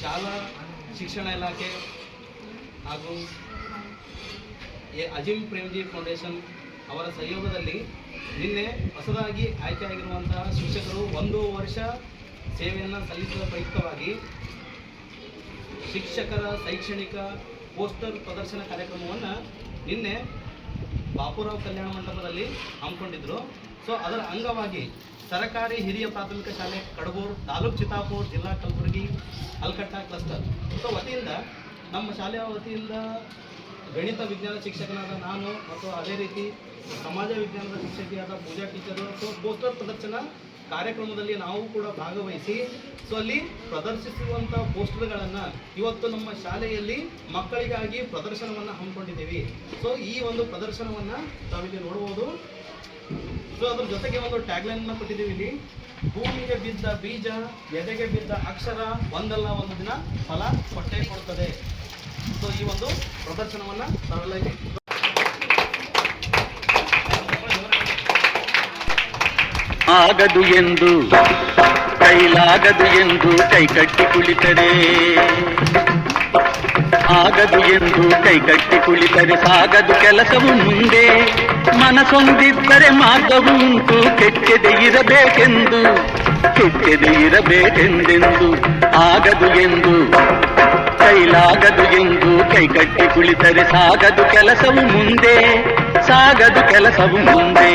ಶಿಕ್ಷಣ ಇಲಾಖೆ ಹಾಗೂ ಎ ಅಜಿಮ್ ಪ್ರೇಮ್ಜಿ ಫೌಂಡೇಶನ್ ಅವರ ಸಹಯೋಗದಲ್ಲಿ ನಿನ್ನೆ ಹೊಸದಾಗಿ ಆಯ್ಕೆಯಾಗಿರುವಂತಹ ಶಿಕ್ಷಕರು ಒಂದು ವರ್ಷ ಸೇವೆಯನ್ನು ಸಲ್ಲಿಸುವ ಪ್ರಯುಕ್ತವಾಗಿ ಶಿಕ್ಷಕರ ಶೈಕ್ಷಣಿಕ ಪೋಸ್ಟರ್ ಪ್ರದರ್ಶನ ಕಾರ್ಯಕ್ರಮವನ್ನು ನಿನ್ನೆ ಬಾಪುರಾವ್ ಕಲ್ಯಾಣ ಮಂಟಪದಲ್ಲಿ ಹಮ್ಮಿಕೊಂಡಿದ್ದರು ಸೊ ಅದರ ಅಂಗವಾಗಿ ಸರಕಾರಿ ಹಿರಿಯ ಪ್ರಾಥಮಿಕ ಶಾಲೆ, ಕಡಬೂರು ತಾಲೂಕು ಚಿತ್ತಾಪುರ, ಜಿಲ್ಲಾ ಕಲಬುರಗಿ, ಅಲ್ಕಟ್ಟ ಕ್ಲಸ್ಟರ್. ಸೊ, ವತಿಯಿಂದ, ನಮ್ಮ ಶಾಲೆಯ ವತಿಯಿಂದ ಗಣಿತ ವಿಜ್ಞಾನ ಶಿಕ್ಷಕನಾದ ನಾನು ಮತ್ತು ಅದೇ ರೀತಿ ಸಮಾಜ ವಿಜ್ಞಾನದ ಶಿಕ್ಷಕಿಯಾದ ಪೂಜಾ ಟೀಚರ್ ಸೊ ಪೋಸ್ಟರ್ ಪ್ರದರ್ಶನ ಕಾರ್ಯಕ್ರಮದಲ್ಲಿ ನಾವು ಕೂಡ ಭಾಗವಹಿಸಿ, ಸೊ, ಅಲ್ಲಿ ಪ್ರದರ್ಶಿಸುವಂಥ ಪೋಸ್ಟರ್ಗಳನ್ನು ಇವತ್ತು ನಮ್ಮ ಶಾಲೆಯಲ್ಲಿ ಮಕ್ಕಳಿಗಾಗಿ ಪ್ರದರ್ಶನವನ್ನು ಹಮ್ಮಿಕೊಂಡಿದ್ದೀವಿ. ಸೊ, ಈ ಒಂದು ಪ್ರದರ್ಶನವನ್ನು ನಾವಿಲ್ಲಿ ನೋಡ್ಬೋದು. ಸೊ ಅದ್ರ ಜೊತೆಗೆ ಒಂದು ಟ್ಯಾಗ್ಲೈನ್ ಕೊಟ್ಟಿದ್ದೀವಿ ಇಲ್ಲಿ. ಭೂಮಿಗೆ ಬಿದ್ದ ಬೀಜ, ಎದೆಗೆ ಬಿದ್ದ ಅಕ್ಷರ ಒಂದಲ್ಲ ಒಂದು ದಿನ ಫಲ ಕೊಟ್ಟೆ ಕೊಡ್ತದೆ. ಸೊ ಈ ಒಂದು ಪ್ರದರ್ಶನವನ್ನ ತರಲಾಗಿ ಆಗದು ಎಂದು, ಕೈಲಾಗದು ಎಂದು ಕೈಕಟ್ಟಿ ಕುಳಿತರೆ. ಆಗದು ಎಂದು ಕೈಕಟ್ಟಿ ಕುಳಿತರೆ ಸಾಗದು ಕೆಲಸವು ಮುಂದೆ ಮನಸೊಂದಿದ್ದರೆ ಮಾರ್ಗವು ಉಂಟು ಕೆಟ್ಟದೆ ಇರಬೇಕೆಂದು ಕೆಟ್ಟದೆ ಇರಬೇಕೆಂದೆಂದು ಆಗದು ಎಂದು ಕೈಲಾಗದು ಎಂದು ಕೈಕಟ್ಟಿ ಕುಳಿತರೆ ಸಾಗದು ಕೆಲಸವು ಮುಂದೆ ಸಾಗದು ಕೆಲಸವು ಮುಂದೆ